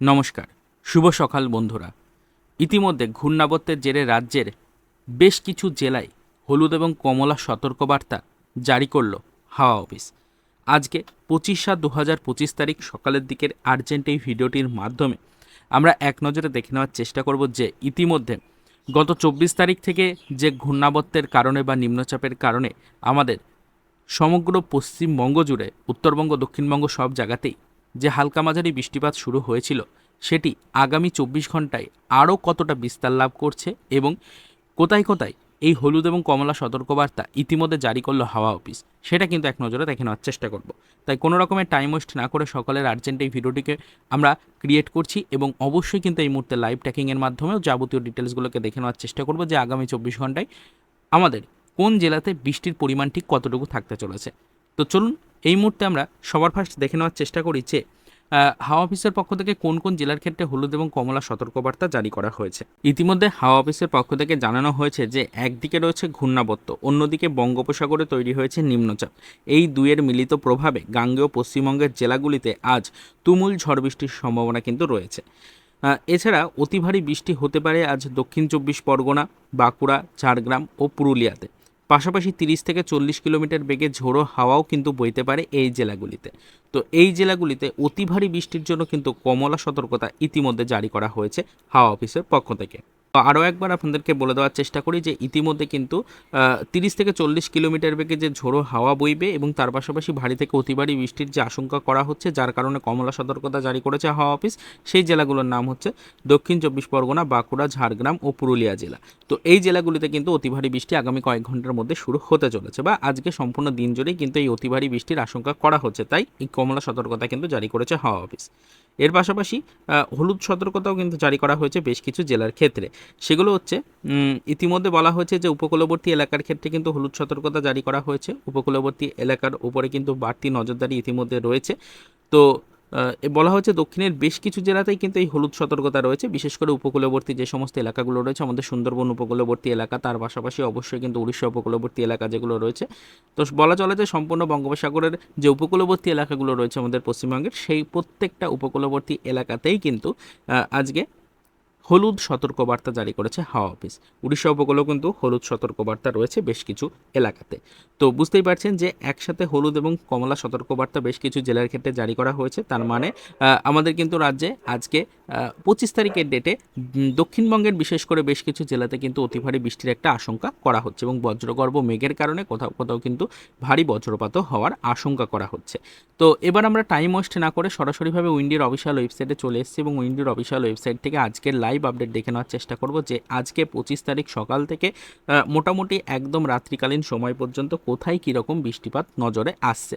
নমস্কার, শুভ সকাল বন্ধুরা। ইতিমধ্যে ঘূর্ণাবর্তের জেরে রাজ্যের বেশ কিছু জেলায় হলুদ এবং কমলা সতর্কবার্তা জারি করল হাওয়া অফিস। আজকে পঁচিশ সাত দু হাজার পঁচিশ তারিখ সকালের দিকের আর্জেন্ট এই ভিডিওটির মাধ্যমে আমরা এক নজরে দেখে নেওয়ার চেষ্টা করব যে ইতিমধ্যে গত চব্বিশ তারিখ থেকে যে ঘূর্ণাবর্তের কারণে বা নিম্নচাপের কারণে আমাদের সমগ্র পশ্চিমবঙ্গ জুড়ে, উত্তরবঙ্গ, দক্ষিণবঙ্গ সব জায়গাতেই যে হালকা মাঝারি বৃষ্টিপাত শুরু হয়েছিল, সেটি আগামী চব্বিশ ঘন্টায় আরও কতটা বিস্তার লাভ করছে এবং কোথায় কোথায় এই হলুদ এবং কমলা সতর্কবার্তা ইতিমধ্যে জারি করল হাওয়া অফিস, সেটা কিন্তু এক নজরে দেখে নেওয়ার চেষ্টা করব। তাই কোনো রকমের টাইম ওয়েস্ট না করে সকালের আর্জেন্ট এই ভিডিওটিকে আমরা ক্রিয়েট করছি এবং অবশ্যই কিন্তু এই মুহূর্তে লাইভ ট্র্যাকিংয়ের মাধ্যমেও যাবতীয় ডিটেলসগুলোকে দেখে নেওয়ার চেষ্টা করব যে আগামী চব্বিশ ঘন্টায় আমাদের কোন জেলাতে বৃষ্টির পরিমাণ ঠিক কতটুকু থাকতে চলেছে। তো চলুন এই মুহূর্তে আমরা সবার ফার্স্ট দেখে নেওয়ার চেষ্টা করি যে হাওয়া অফিসের পক্ষ থেকে কোন কোন জেলার ক্ষেত্রে হলুদ এবং কমলা সতর্কবার্তা জারি করা হয়েছে। ইতিমধ্যে হাওয়া অফিসের পক্ষ থেকে জানানো হয়েছে যে, একদিকে রয়েছে ঘূর্ণাবর্ত, অন্যদিকে বঙ্গোপসাগরে তৈরি হয়েছে নিম্নচাপ। এই দুইয়ের মিলিত প্রভাবে গাঙ্গেয় পশ্চিমবঙ্গের জেলাগুলিতে আজ তুমুল ঝড় বৃষ্টির সম্ভাবনা কিন্তু রয়েছে। এছাড়া অতি ভারী বৃষ্টি হতে পারে আজ দক্ষিণ চব্বিশ পরগনা, বাঁকুড়া, ঝাড়গ্রাম ও পুরুলিয়াতে। পাশাপাশি তিরিশ থেকে চল্লিশ কিলোমিটার বেগে ঝোড়ো হাওয়াও কিন্তু বইতে পারে এই জেলাগুলিতে। তো এই জেলাগুলিতে অতি ভারী বৃষ্টির জন্য কিন্তু কমলা সতর্কতা ইতিমধ্যে জারি করা হয়েছে হাওয়া অফিসের পক্ষ থেকে। আরও একবার আপনাদেরকে বলে দেওয়ার চেষ্টা করি যে ইতিমধ্যে কিন্তু তিরিশ থেকে চল্লিশ কিলোমিটার বেগে যে ঝোড়ো হাওয়া বইবে এবং তার পাশাপাশি ভারী থেকে অতি ভারী বৃষ্টির যে আশঙ্কা করা হচ্ছে, যার কারণে কমলা সতর্কতা জারি করেছে হাওয়া অফিস। সেই জেলাগুলোর নাম হচ্ছে দক্ষিণ চব্বিশ পরগনা, বাঁকুড়া, ঝাড়গ্রাম ও পুরুলিয়া জেলা। তো এই জেলাগুলিতে কিন্তু অতি ভারী বৃষ্টি আগামী কয়েক ঘণ্টার মধ্যে শুরু হতে চলেছে বা আজকে সম্পূর্ণ দিন জুড়েই কিন্তু এই অতি ভারী বৃষ্টির আশঙ্কা করা হচ্ছে। তাই এই কমলা সতর্কতা কিন্তু জারি করেছে হাওয়া অফিস। এর পাশাপাশি হলুদ সতর্কতাও কিন্তু জারি করা হয়েছে বেশ কিছু জেলার ক্ষেত্রে। সেগুলো হচ্ছে ইতিমধ্যে বলা হয়েছে যে উপকূলবর্তী এলাকার ক্ষেত্রে কিন্তু হলুদ সতর্কতা জারি করা হয়েছে। উপকূলবর্তী এলাকার উপরে কিন্তু বাড়তি নজরদারি ইতিমধ্যে রয়েছে। তো বলা হচ্ছে দক্ষিণের বেশ কিছু জেলাতেই কিন্তু এই হলুদ সতর্কতা রয়েছে। বিশেষ করে উপকূলবর্তী যে সমস্ত এলাকাগুলো রয়েছে, আমাদের সুন্দরবন উপকূলবর্তী এলাকা, তার পাশাপাশি অবশ্যই কিন্তু উড়িষ্যা উপকূলবর্তী এলাকা যেগুলো রয়েছে। তো বলা চলে যে সম্পূর্ণ বঙ্গোপসাগরের যে উপকূলবর্তী এলাকাগুলো রয়েছে আমাদের পশ্চিমবঙ্গের, সেই প্রত্যেকটা উপকূলবর্তী এলাকাতেই কিন্তু আজকে হলুদ সতর্কবার্তা জারি করেছে হাওয়া অফিস। উড়িষ্যা উপকূলেও কিন্তু হলুদ সতর্কবার্তা রয়েছে বেশ কিছু এলাকাতে। তো বুঝতেই পারছেন যে একসাথে হলুদ এবং কমলা সতর্কবার্তা বেশ কিছু জেলার ক্ষেত্রে জারি করা হয়েছে। তার মানে আমাদের কিন্তু রাজ্যে আজকে পঁচিশ তারিখের ডেটে দক্ষিণবঙ্গের বিশেষ করে বেশ কিছু জেলাতে কিন্তু অতি ভারী বৃষ্টির একটা আশঙ্কা করা হচ্ছে এবং বজ্রগর্ভ মেঘের কারণে কোথাও কোথাও কিন্তু ভারী বজ্রপাতও হওয়ার আশঙ্কা করা হচ্ছে। তো এবার আমরা টাইম ওয়েস্ট না করে সরাসরিভাবে উইন্ডির অফিসিয়াল ওয়েবসাইটে চলে এসেছি এবং উইন্ডির অফিসিয়াল ওয়েবসাইট থেকে আজকের লাইভ আপডেট দেখে নেওয়ার চেষ্টা করব যে আজকে পঁচিশ তারিখ সকাল থেকে মোটামুটি একদম রাত্রিকালীন সময় পর্যন্ত কোথায় কীরকম বৃষ্টিপাত নজরে আসছে।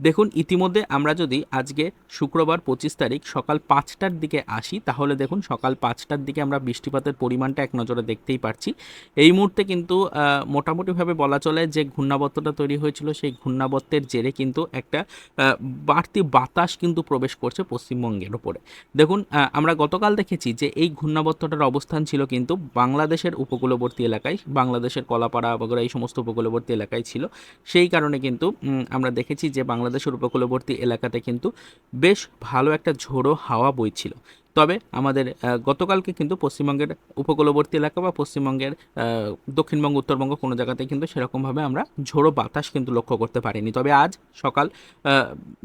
দেখুন, ইতিমধ্যে আমরা যদি আজকে শুক্রবার পঁচিশ তারিখ সকাল পাঁচটার দিকে আসি, তাহলে দেখুন সকাল পাঁচটার দিকে আমরা বৃষ্টিপাতের পরিমাণটা এক নজরে দেখতেই পারছি। এই মুহূর্তে কিন্তু মোটামুটিভাবে বলা চলে যে ঘূর্ণাবর্তটা তৈরি হয়েছিল, সেই ঘূর্ণাবর্তের জেরে কিন্তু একটা বাড়তি বাতাস কিন্তু প্রবেশ করছে পশ্চিমবঙ্গের ওপরে। দেখুন আমরা গতকাল দেখেছি যে এই ঘূর্ণাবর্তটার অবস্থান ছিল কিন্তু বাংলাদেশের উপকূলবর্তী এলাকায়, বাংলাদেশের কলাপাড়া বগেরা এই সমস্ত উপকূলবর্তী এলাকায় ছিল। সেই কারণে কিন্তু আমরা দেখেছি যে বাংলাদেশের উপকূলবর্তী এলাকাতে কিন্তু বেশ ভালো একটা ঝোড়ো হাওয়া বইছিল। তবে আমাদের গতকালকে কিন্তু পশ্চিমবঙ্গের উপকূলবর্তী এলাকা বা পশ্চিমবঙ্গের দক্ষিণবঙ্গ, উত্তরবঙ্গ কোনো জায়গাতে কিন্তু সেরকমভাবে আমরা ঝোড়ো বাতাস কিন্তু লক্ষ্য করতে পারিনি। তবে আজ সকাল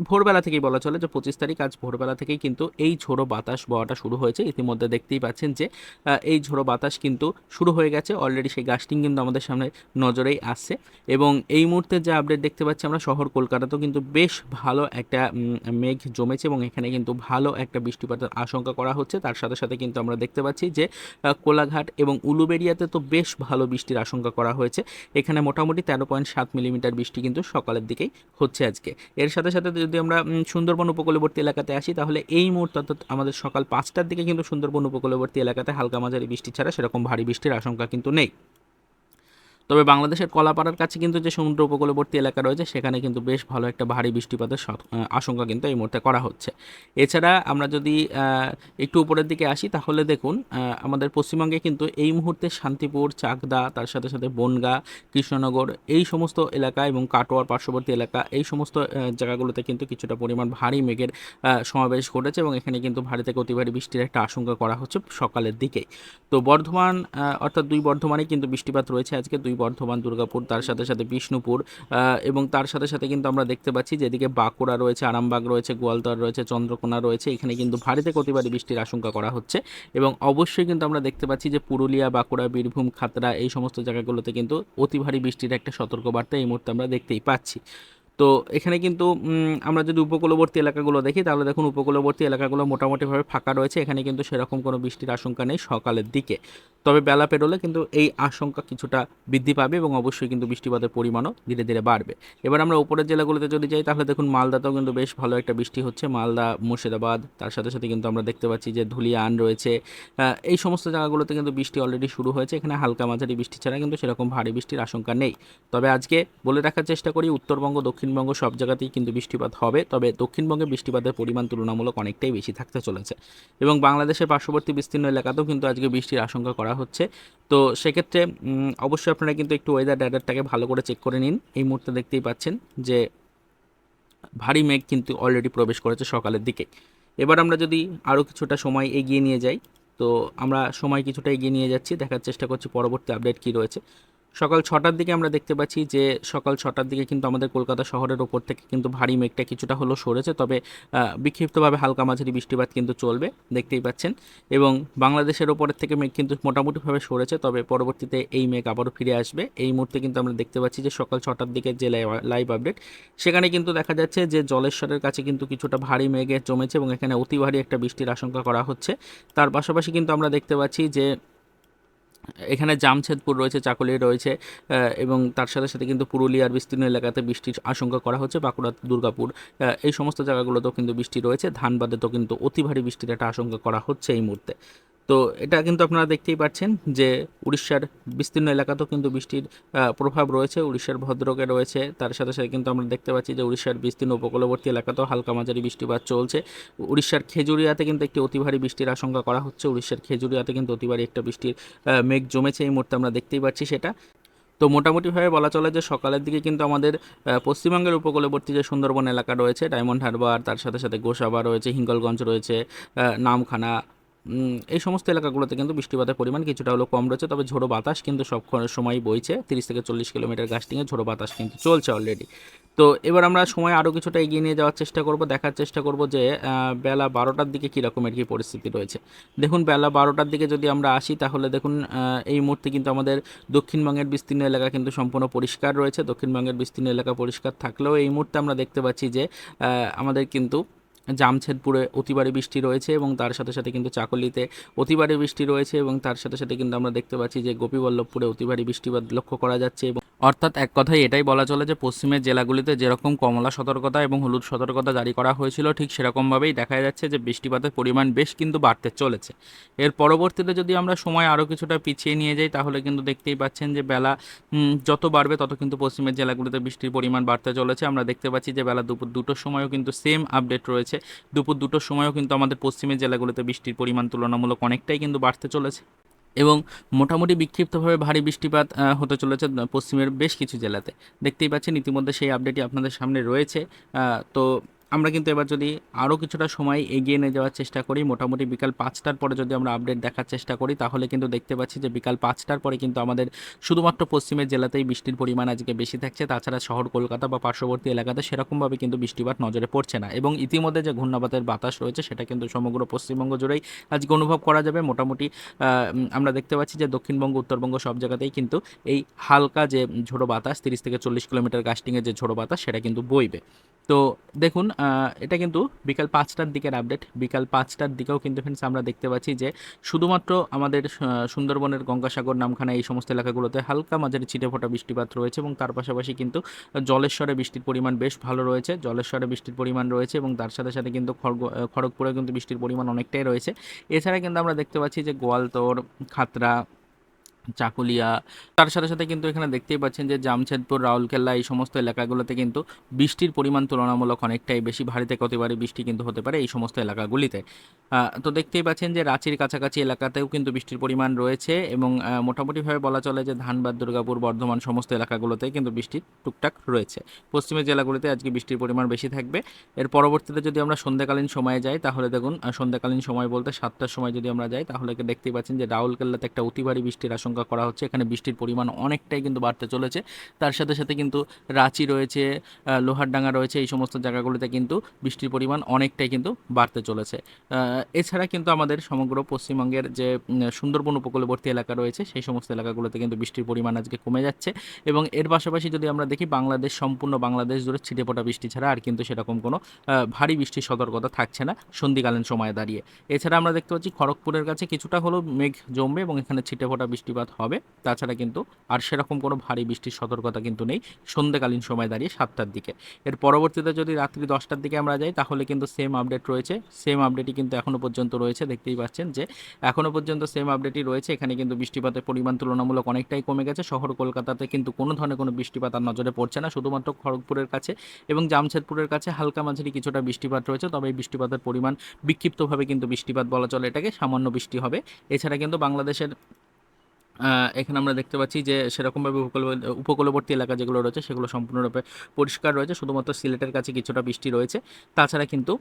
ভোরবেলা থেকেই বলা চলে যে পঁচিশ তারিখ, আজ ভোরবেলা থেকেই কিন্তু এই ঝোড়ো বাতাস বওয়াটা শুরু হয়েছে। ইতিমধ্যে দেখতেই পাচ্ছেন যে এই ঝোড়ো বাতাস কিন্তু শুরু হয়ে গেছে। অলরেডি সেই গাছটিং কিন্তু আমাদের সামনে নজরেই আসছে। এবং এই মুহূর্তে যে আপডেট দেখতে পাচ্ছি আমরা, শহর কলকাতাতেও কিন্তু বেশ ভালো একটা মেঘ জমেছে এবং এখানে কিন্তু ভালো একটা বৃষ্টিপাতের আশঙ্কা করা হচ্ছে। তার সাথে সাথে কিন্তু আমরা দেখতে পাচ্ছি যে কোলাঘাট এবং উলুবেড়িয়াতে তো বেশ ভালো বৃষ্টির আশঙ্কা করা হয়েছে। এখানে মোটামুটি তেরো পয়েন্ট সাত মিলিমিটার বৃষ্টি কিন্তু সকালের দিকেই হচ্ছে আজকে। এর সাথে সাথে যদি আমরা সুন্দরবন উপকূলবর্তী এলাকাতে আসি, তাহলে এই মুহূর্তে অর্থাৎ আমাদের সকাল পাঁচটার দিকে কিন্তু সুন্দরবন উপকূলবর্তী এলাকাতে হালকা মাঝারি বৃষ্টি ছাড়া সেরকম ভারী বৃষ্টির আশঙ্কা কিন্তু নেই। তবে বাংলাদেশের কলাপাড়ার কাছে কিন্তু যে সমুদ্র উপকূলবর্তী এলাকা রয়েছে, সেখানে কিন্তু বেশ ভালো একটা ভারী বৃষ্টিপাতের আশঙ্কা কিন্তু এই মুহূর্তে করা হচ্ছে। এছাড়া আমরা যদি একটু উপরের দিকে আসি, তাহলে দেখুন আমাদের পশ্চিমবঙ্গে কিন্তু এই মুহূর্তে শান্তিপুর, চাকদা, তার সাথে সাথে বনগা, কৃষ্ণনগর, এই সমস্ত এলাকা এবং কাটোয়ার পার্শ্ববর্তী এলাকা, এই সমস্ত জায়গাগুলোতে কিন্তু কিছুটা পরিমাণ ভারী মেঘের সমাবেশ ঘটেছে এবং এখানে কিন্তু ভারী থেকে অতি ভারী বৃষ্টির একটা আশঙ্কা করা হচ্ছে সকালের দিকেই। তো বর্ধমান অর্থাৎ দুই বর্ধমানে কিন্তু বৃষ্টিপাত রয়েছে আজকে, দুই বর্ধমান, দুর্গাপুর, তার সাথে সাথে বিষ্ণুপুর এবং তার সাথে সাথে কিন্তু আমরা দেখতে পাচ্ছি যেদিকে বাঁকুড়া রয়েছে, আরামবাগ রয়েছে, গোয়ালতর রয়েছে, চন্দ্রকোনা রয়েছে, এখানে কিন্তু ভারী থেকে বৃষ্টির আশঙ্কা করা হচ্ছে। এবং অবশ্যই কিন্তু আমরা দেখতে পাচ্ছি যে পুরুলিয়া, বাঁকুড়া, বীরভূম, খাতড়া এই সমস্ত জায়গাগুলোতে কিন্তু অতি ভারী বৃষ্টির একটা সতর্কবার্তা এই মুহূর্তে আমরা দেখতেই পাচ্ছি। তো এখানে কিন্তু আমরা যদি উপকূলবর্তী এলাকাগুলো দেখি, তাহলে দেখুন উপকূলবর্তী এলাকাগুলো মোটামুটিভাবে ফাঁকা রয়েছে। এখানে কিন্তু সেরকম কোনো বৃষ্টির আশঙ্কা নেই সকালের দিকে। তবে বেলা পেরোলে কিন্তু এই আশঙ্কা কিছুটা বৃদ্ধি পাবে এবং অবশ্যই কিন্তু বৃষ্টিপাতের পরিমাণও ধীরে ধীরে বাড়বে। এবার আমরা উপরের জেলাগুলোতে যদি যাই, তাহলে দেখুন মালদাতেও কিন্তু বেশ ভালো একটা বৃষ্টি হচ্ছে। মালদা, মুর্শিদাবাদ, তার সাথে সাথে কিন্তু আমরা দেখতে পাচ্ছি যে ধুলিয়ান রয়েছে। এই সমস্ত জায়গাগুলোতে কিন্তু বৃষ্টি অলরেডি শুরু হয়েছে। এখানে হালকা মাঝারি বৃষ্টি ছাড়া কিন্তু সেরকম ভারী বৃষ্টির আশঙ্কা নেই। তবে আজকে বলে রাখার চেষ্টা করি, উত্তরবঙ্গ দক্ষিণবঙ্গ সব জায়গাতেই কিন্তু বৃষ্টিপাত হবে, তবে দক্ষিণবঙ্গে বৃষ্টিপাতের পরিমাণ তুলনামূলক অনেকটাই বেশি থাকতে চলেছে। এবং বাংলাদেশের পার্শ্ববর্তী বিস্তীর্ণ এলাকাতেও কিন্তু আজকে বৃষ্টির আশঙ্কা করা হচ্ছে। তো সেক্ষেত্রে অবশ্যই আপনারা কিন্তু একটু ওয়েদার ড্যাটারটাকে ভালো করে চেক করে নিন। এই মুহূর্তে দেখতেই পাচ্ছেন যে ভারী মেঘ কিন্তু অলরেডি প্রবেশ করেছে সকালের দিকে। এবার আমরা যদি আরও কিছুটা সময় এগিয়ে নিয়ে যাই, তো আমরা সময় কিছুটা এগিয়ে নিয়ে যাচ্ছি, দেখার চেষ্টা করছি পরবর্তী আপডেট কী রয়েছে। সকাল ছটার দিকে আমরা দেখতে পাচ্ছি যে সকাল ছটার দিকে কিন্তু আমাদের কলকাতা শহরের ওপর থেকে কিন্তু ভারী মেঘটা কিছুটা হলো সরেছে। তবে বিক্ষিপ্তভাবে হালকা মাঝারি বৃষ্টিপাত কিন্তু চলবে, দেখতেই পাচ্ছেন। এবং বাংলাদেশের ওপরের থেকে মেঘ কিন্তু মোটামুটিভাবে সরেছে, তবে পরবর্তীতে এই মেঘ আবারও ফিরে আসবে। এই মুহূর্তে কিন্তু আমরা দেখতে পাচ্ছি যে সকাল ছটার দিকে যে লাইভ আপডেট সেখানে কিন্তু দেখা যাচ্ছে যে জলেশ্বরের কাছে কিন্তু কিছুটা ভারী মেঘে জমেছে এবং এখানে অতি ভারী একটা বৃষ্টির আশঙ্কা করা হচ্ছে। তার পাশাপাশি কিন্তু আমরা দেখতে পাচ্ছি যে এখানে জামছেদপুর রয়েছে, চাকুলি রয়েছে এবং তার সাথে সাথে কিন্তু পুরুলিয়ার বিস্তীর্ণ এলাকাতে বৃষ্টির আশঙ্কা করা হচ্ছে। বাঁকুড়া, দুর্গাপুর এই সমস্ত জায়গাগুলোতেও কিন্তু বৃষ্টি রয়েছে। ধানবাদেতেও কিন্তু অতি ভারী বৃষ্টির একটা আশঙ্কা করা হচ্ছে এই মুহূর্তে। তো এটা কিন্তু আপনারা দেখতেই পাচ্ছেন যে উড়িষ্যার বিস্তীর্ণ এলাকাতেও কিন্তু বৃষ্টির প্রভাব রয়েছে। উড়িষ্যার ভদ্রকে রয়েছে। তার সাথে সাথে কিন্তু আমরা দেখতে পাচ্ছি যে উড়িষ্যার বিস্তীর্ণ উপকূলবর্তী এলাকাতেও হালকা মাঝারি বৃষ্টিপাত চলছে। উড়িষ্যার খেজুরিয়াতে কিন্তু একটি অতি ভারী বৃষ্টির আশঙ্কা করা হচ্ছে। উড়িষ্যার খেজুরিয়াতে কিন্তু অতি ভারী একটা বৃষ্টির মেঘ জমেছে এই মুহূর্তে আমরা দেখতেই পাচ্ছি সেটা। তো মোটামুটিভাবে বলা চলে যে সকালের দিকে কিন্তু আমাদের পশ্চিমবঙ্গের উপকূলবর্তী যে সুন্দরবন এলাকা রয়েছে, ডায়মন্ড হারবার, তার সাথে সাথে গোসাবা রয়েছে, হিঙ্গলগঞ্জ রয়েছে নামখানা এই সমস্ত এলাকাগুলোতে কিন্তু বৃষ্টিপাতের পরিমাণ কিছুটা হলেও কম রয়েছে, তবে ঝোড়ো বাতাস কিন্তু সব সময় বইছে। তিরিশ থেকে চল্লিশ কিলোমিটার গাছটিংয়ে ঝোড়ো বাতাস কিন্তু চলছে অলরেডি তো এবার আমরা সময় আরও কিছুটা এগিয়ে নিয়ে যাওয়ার চেষ্টা করব, দেখার চেষ্টা করব যে বেলা বারোটার দিকে কী রকমের কী পরিস্থিতি রয়েছে। দেখুন, বেলা বারোটার দিকে যদি আমরা আসি, তাহলে দেখুন এই মুহূর্তে কিন্তু আমাদের দক্ষিণবঙ্গের বিস্তীর্ণ এলাকা কিন্তু সম্পূর্ণ পরিষ্কার রয়েছে। দক্ষিণবঙ্গের বিস্তীর্ণ এলাকা পরিষ্কার থাকলেও এই মুহূর্তে আমরা দেখতে পাচ্ছি যে আমাদের কিন্তু জামছেদপুরে অতিবারে বৃষ্টি রয়েছে এবং তার সাথে সাথে কিন্তু চাকলিতে অতিবারে বৃষ্টি রয়েছে এবং তার সাথে সাথে কিন্তু আমরা দেখতে পাচ্ছি যে গোপীবল্লভপুরে অতিবারে বৃষ্টিপাত লক্ষ্য করা যাচ্ছে এবং অর্থাৎ এক কথায় এটাই বলা চলে যে পশ্চিমের জেলাগুলিতে যেরকম কমলা সতর্কতা এবং হলুদ সতর্কতা জারি করা হয়েছিল, ঠিক সেরকমভাবেই দেখা যাচ্ছে যে বৃষ্টিপাতের পরিমাণ বেশ কিন্তু বাড়তে চলেছে। এর পরবর্তীতে যদি আমরা সময় আরও কিছুটা পিছিয়ে নিয়ে যাই, তাহলে কিন্তু দেখতেই পাচ্ছেন যে বেলা যত বাড়বে তত কিন্তু পশ্চিমের জেলাগুলিতে বৃষ্টির পরিমাণ বাড়তে চলেছে। আমরা দেখতে পাচ্ছি যে বেলা দুপুর দুটোর সময়ও কিন্তু সেম আপডেট রয়েছে। দুপুর দুটোর সময়ও কিন্তু আমাদের পশ্চিমের জেলাগুলোতে বৃষ্টির পরিমাণ তুলনামূলক অনেকটাই কিন্তু বাড়তে চলেছে। এবং মোটামুটি বিক্ষিপ্তভাবে ভারী বৃষ্টিপাত হতে চলেছে পশ্চিমের বেশ কিছু জেলাতে। দেখতেই পাচ্ছেন, ইতিমধ্যে সেই আপডেটই আপনাদের সামনে রয়েছে। তো আমরা কিন্তু এবার যদি আরও কিছুটা সময় এগিয়ে নিয়ে যাওয়ার চেষ্টা করি, মোটামুটি বিকাল পাঁচটার পরে যদি আমরা আপডেট দেখার চেষ্টা করি, তাহলে কিন্তু দেখতে পাচ্ছি যে বিকাল পাঁচটার পরে কিন্তু আমাদের শুধুমাত্র পশ্চিমের জেলাতেই বৃষ্টির পরিমাণ আজকে বেশি থাকছে। তাছাড়া শহর কলকাতা বা পার্শ্ববর্তী এলাকাতে সেরকমভাবে কিন্তু বৃষ্টিপাত নজরে পড়ছে না এবং ইতিমধ্যে যে ঘূর্ণাবাতের বাতাস রয়েছে, সেটা কিন্তু সমগ্র পশ্চিমবঙ্গ জুড়েই আজকে অনুভব করা যাবে। মোটামুটি আমরা দেখতে পাচ্ছি যে দক্ষিণবঙ্গ, উত্তরবঙ্গ সব জায়গাতেই কিন্তু এই হালকা যে ঝোড়ো বাতাস, তিরিশ থেকে চল্লিশ কিলোমিটার গাস্টিংয়ের যে ঝোড়ো বাতাস, সেটা কিন্তু বইবে। তো দেখুন এটা কিন্তু বিকাল পাঁচটার দিকের আপডেট বিকাল পাঁচটার দিকেও কিন্তু ফ্রেন্ডস আমরা দেখতে পাচ্ছি যে শুধুমাত্র আমাদের সুন্দরবনের গঙ্গাসাগর, নামখানা এই সমস্ত এলাকাগুলোতে হালকা মাঝারি ছিটে ফোটা বৃষ্টিপাত রয়েছে এবং তার পাশাপাশি কিন্তু জলেশ্বরে বৃষ্টির পরিমাণ বেশ ভালো রয়েছে। জলেশ্বরে বৃষ্টির পরিমাণ রয়েছে এবং তার সাথে সাথে কিন্তু খড়গ খড়গপুরে কিন্তু বৃষ্টির পরিমাণ অনেকটাই রয়েছে। এছাড়া কিন্তু আমরা দেখতে পাচ্ছি যে গোয়ালতোড় খাতড়া চাকুলিয়া। তার সাথে সাথে কিন্তু এখানে দেখতেই পাচ্ছেন যে জামশেদপুর, রাউরকেল্লা এই সমস্ত এলাকাগুলোতে কিন্তু বৃষ্টির পরিমাণ তুলনামূলক অনেকটাই বেশি ভারী থেকে অতিবারে বৃষ্টি কিন্তু হতে পারে এই সমস্ত এলাকাগুলিতে। তো দেখতেই পাচ্ছেন যে রাঁচির কাছাকাছি এলাকাতেও কিন্তু বৃষ্টির পরিমাণ রয়েছে এবং মোটামুটিভাবে বলা চলে যে ধানবাদ, দুর্গাপুর, বর্ধমান সমস্ত এলাকাগুলোতে কিন্তু বৃষ্টির টুকটাক রয়েছে। পশ্চিমের জেলাগুলিতে আজকে বৃষ্টির পরিমাণ বেশি থাকবে। এর পরবর্তীতে যদি আমরা সন্ধ্যাকালীন সময়ে যাই তাহলে দেখুন সন্ধ্যাকালীন সময় বলতে সাতটার সময় যদি আমরা যাই তাহলে দেখতেই পাচ্ছেন যে রাউরকেল্লাতে একটা অতি ভারী বৃষ্টির আশঙ্কা করা হচ্ছে। এখানে বৃষ্টির পরিমাণ অনেকটাই কিন্তু বাড়তে চলেছে। তার সাথে সাথে কিন্তু রাঁচি রয়েছে লোহারডাঙ্গা রয়েছে, এই সমস্ত জায়গাগুলিতে কিন্তু বৃষ্টির পরিমাণ অনেকটাই কিন্তু বাড়তে চলেছে। এছাড়া কিন্তু আমাদের সমগ্র পশ্চিমবঙ্গের যে সুন্দরবন উপকূলবর্তী এলাকা রয়েছে, সেই সমস্ত এলাকাগুলোতে কিন্তু বৃষ্টির পরিমাণ আজকে কমে যাচ্ছে। এবং এর পাশাপাশি যদি আমরা দেখি, বাংলাদেশ, সম্পূর্ণ বাংলাদেশ জুড়ে ছিটেফোঁটা বৃষ্টি ছাড়া আর কিন্তু সেরকম কোনো ভারী বৃষ্টির সতর্কতা থাকছে না সন্ধিকালীন সময়ে দাঁড়িয়ে। এছাড়া আমরা দেখতে পাচ্ছি, খড়গপুরের কাছে কিছুটা হলেও মেঘ জমবে এবং এখানে ছিটেফোঁটা বৃষ্টিপাত হবে। তাছাড়া কিন্তু আর সেরকম কোনো ভারী বৃষ্টির সতর্কতা কিন্তু নেই। সন্ধ্যাকালীন সময় দাঁড়িয়ে সাতটার দিকে। এর পরবর্তীতে যদি রাত্রি দশটার দিকে আমরা যাই, তাহলে কিন্তু সেম আপডেট রয়েছে। সেম আপডেটই কিন্তু এখনও পর্যন্ত রয়েছে। দেখতেই পাচ্ছেন যে এখনও পর্যন্ত সেম আপডেটই রয়েছে। এখানে কিন্তু বৃষ্টিপাতের পরিমাণ তুলনামূলক অনেকটাই কমে গেছে। শহর কলকাতাতে কিন্তু কোনো ধরনের কোনো বৃষ্টিপাত আর নজরে পড়ছে না। শুধুমাত্র খড়গপুরের কাছে এবং জামশেদপুরের কাছে হালকা মাঝারি কিছুটা বৃষ্টিপাত রয়েছে। তবে এই বৃষ্টিপাতের পরিমাণ বিক্ষিপ্তভাবে কিন্তু বৃষ্টিপাত বলা চলে। এটাকে সামান্য বৃষ্টি হবে। এছাড়া কিন্তু বাংলাদেশের এখানে আমরা দেখতে পাচ্ছি যে সেরকমভাবে উপকূল উপকূলবর্তী এলাকা যেগুলো রয়েছে, সেগুলো সম্পূর্ণরূপে পরিষ্কার রয়েছে। শুধুমাত্র সিলেটের কাছে কিছুটা বৃষ্টি রয়েছে। তাছাড়া কিন্তু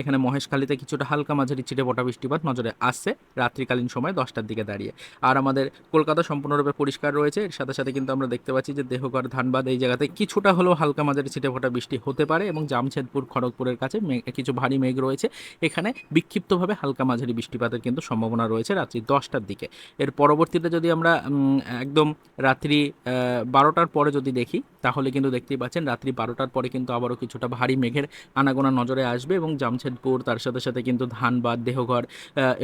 এখানে মহেশখালীতে কিছুটা হালকা মাঝারি ছিটে পটা বৃষ্টিপাত নজরে আসছে রাত্রিকালীন সময় দশটার দিকে দাঁড়িয়ে। আর আমাদের কলকাতা সম্পূর্ণরূপে পরিষ্কার রয়েছে। এর সাথে সাথে কিন্তু আমরা দেখতে পাচ্ছি যে দেহগড় ধানবাদ এই জায়গাতে কিছুটা হলেও হালকা মাঝারি ছিটে ফোটা বৃষ্টি হতে পারে এবং জামশেদপুর, খড়গপুরের কাছে কিছু ভারী মেঘ রয়েছে। এখানে বিক্ষিপ্তভাবে হালকা মাঝারি বৃষ্টিপাতের কিন্তু সম্ভাবনা রয়েছে রাত্রি দশটার দিকে। এর পরবর্তীতে যদি আমরা একদম রাত্রি বারোটার পরে যদি দেখি, তাহলে কিন্তু দেখতেই পাচ্ছেন রাত্রি বারোটার পরে কিন্তু আবারও কিছুটা ভারী মেঘের আনাগোনা নজরে আসবে এবং জামশেদপুর, তার সাথে সাথে কিন্তু ধানবাদ, দেহঘর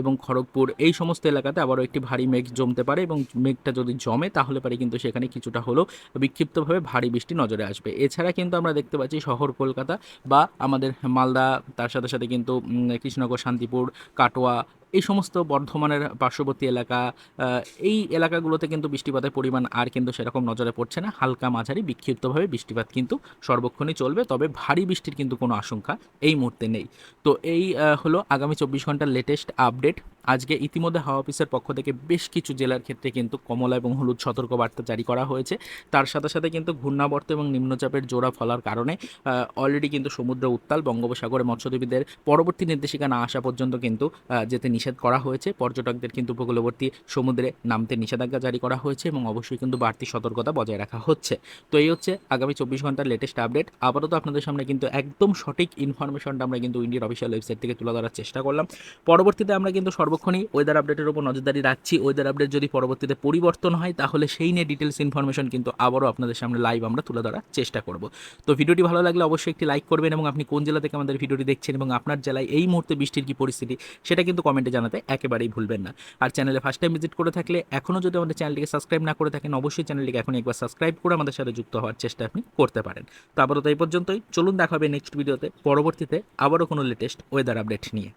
এবং খড়গপুর এই সমস্ত এলাকাতে আবারও একটি ভারী মেঘ জমতে পারে এবং মেঘটা যদি জমে, তাহলে পারে কিন্তু সেখানে কিছুটা হলেও বিক্ষিপ্তভাবে ভারী বৃষ্টি নজরে আসবে। এছাড়া কিন্তু আমরা দেখতে পাচ্ছি শহর কলকাতা বা আমাদের মালদা, তার সাথে সাথে কিন্তু কৃষ্ণনগর, শান্তিপুর, কাটোয়া এই সমস্ত বর্ধমানের পার্শ্ববর্তী এলাকা এই এলাকাগুলোতে কিন্তু বৃষ্টিপাতের পরিমাণ আর কিন্তু সেরকম নজরে পড়ছে না। হালকা মাঝারি বিক্ষিপ্তভাবে বৃষ্টিপাত কিন্তু সর্বক্ষণই চলবে, তবে ভারী বৃষ্টির কিন্তু কোনো আশঙ্কা এই মুহূর্তে নেই। তো এই হলো আগামী চব্বিশ ঘণ্টার লেটেস্ট আপডেট আজকে ইতিমধ্যে হাওয়া অফিসের পক্ষ থেকে বেশ কিছু জেলার ক্ষেত্রে কিন্তু কমলা এবং হলুদ সতর্কবার্তা জারি করা হয়েছে। তার সাথে সাথে কিন্তু ঘূর্ণাবর্ত এবং নিম্নচাপের জোড়া ফলার কারণে অলরেডি কিন্তু সমুদ্র উত্তাল, বঙ্গোপসাগরে মৎস্যজীবীদের পরবর্তী নির্দেশিকা না আসা পর্যন্ত কিন্তু যেতে নিষেধ করা হয়েছে। পর্যটকদের কিন্তু উপকূলবর্তী সমুদ্রে নামতে নিষেধাজ্ঞা জারি করা হয়েছে এবং অবশ্যই কিন্তু বাড়তি সতর্কতা বজায় রাখা হচ্ছে। তো এই হচ্ছে আগামী চব্বিশ ঘণ্টার লেটেস্ট আপডেট আপাতত আপনাদের সামনে কিন্তু একদম সঠিক ইনফরমেশনটা আমরা কিন্তু ইন্ডিয়ার অফিসিয়াল ওয়েবসাইট থেকে তুলে ধরার চেষ্টা করলাম। পরবর্তীতে আমরা কিন্তু সর্বক্ষণই ওয়েদার আপডেটের উপর নজরদারি রাখছি। ওয়েদার আপডেট যদি পরবর্তীতে পরিবর্তন হয়, তাহলে সেই নিয়ে ডিটেলস ইনফরমেশন কিন্তু আবারও আপনাদের সামনে লাইভ আমরা তুলে ধরার চেষ্টা করব। তো ভিডিওটি ভালো লাগলে অবশ্যই একটি লাইক করবেন এবং আপনি কোন জেলা থেকে আমাদের ভিডিওটি দেখছেন এবং আপনার জেলায় এই মুহূর্তে বৃষ্টির কি পরিস্থিতি, সেটা কিন্তু কমেন্টে জানাতে একেবারেই ভুলবেন না। আর চ্যানেলে ফার্স্ট টাইম ভিজিট করে থাকলে এখনও যদি আমাদের চ্যানেলটিকে সাবস্ক্রাইব না করে থাকেন, অবশ্যই চ্যানেলটিকে এখন একবার সাবস্ক্রাইব করে আমাদের সাথে যুক্ত হওয়ার চেষ্টা আপনি করতে পারেন। তো আপাতত এই পর্যন্তই। চলুন দেখা হবে নেক্সট ভিডিওতে পরবর্তীতে আবারও কোনো লেটেস্ট ওয়েদার আপডেট নিয়ে।